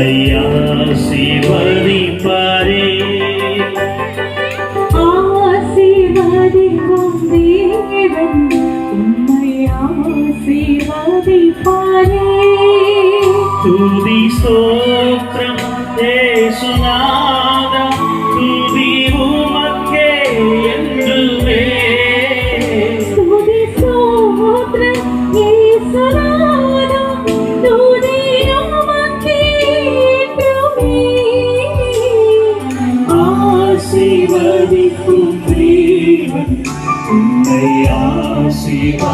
ஐயா சிவரிப்பாரே ஆசீர்வதிக்கும் தேவன் உம்மை ஆசீர்வதிப்பாரே துதி ஸ்தோத்திரம் ஏசுனா உன்னை ஆசீர்வதிப்பாரே.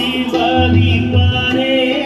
शिवरी परे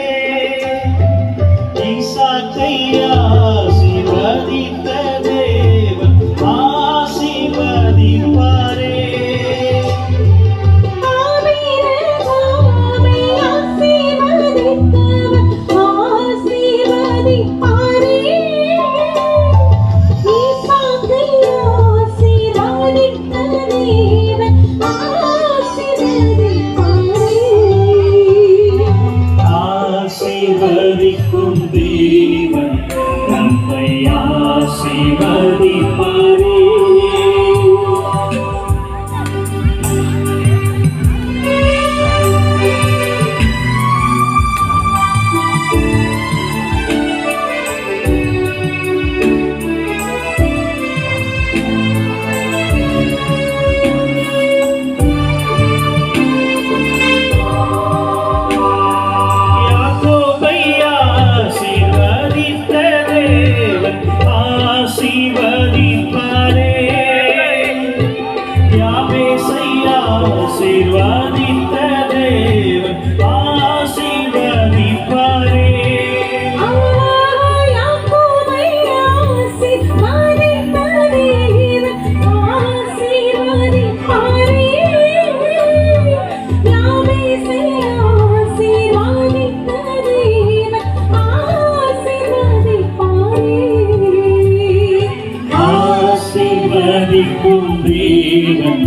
தேவன்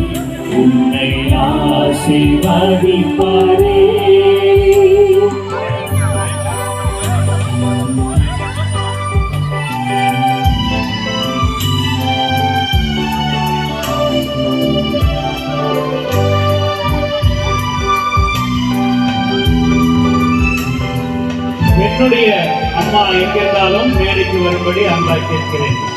உன்னை ஆசீர்வதிப்பாரே. என்னுடைய அம்மா எங்கிருந்தாலும் மேடைக்கு வரும்படி அன்பாய் கேட்கிறேன்.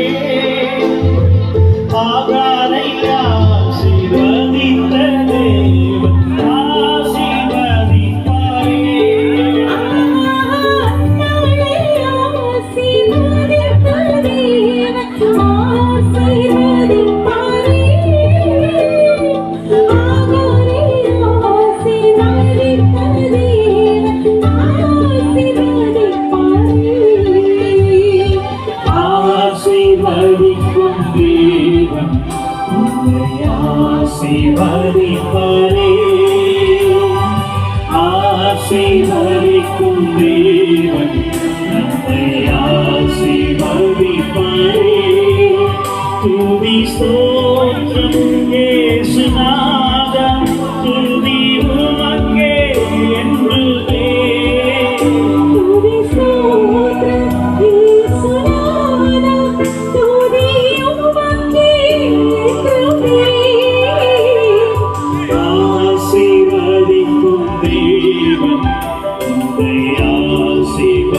பறிப்பரே ஆசை பறிக்கும் தேவன் நம்மை ஆசை பறிப்பரே துதி ஏசுநாதம் துதி தேவன் உன்னை ஆசிர்வதிப்பாரே.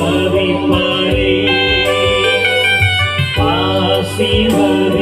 ஆசிர்வதி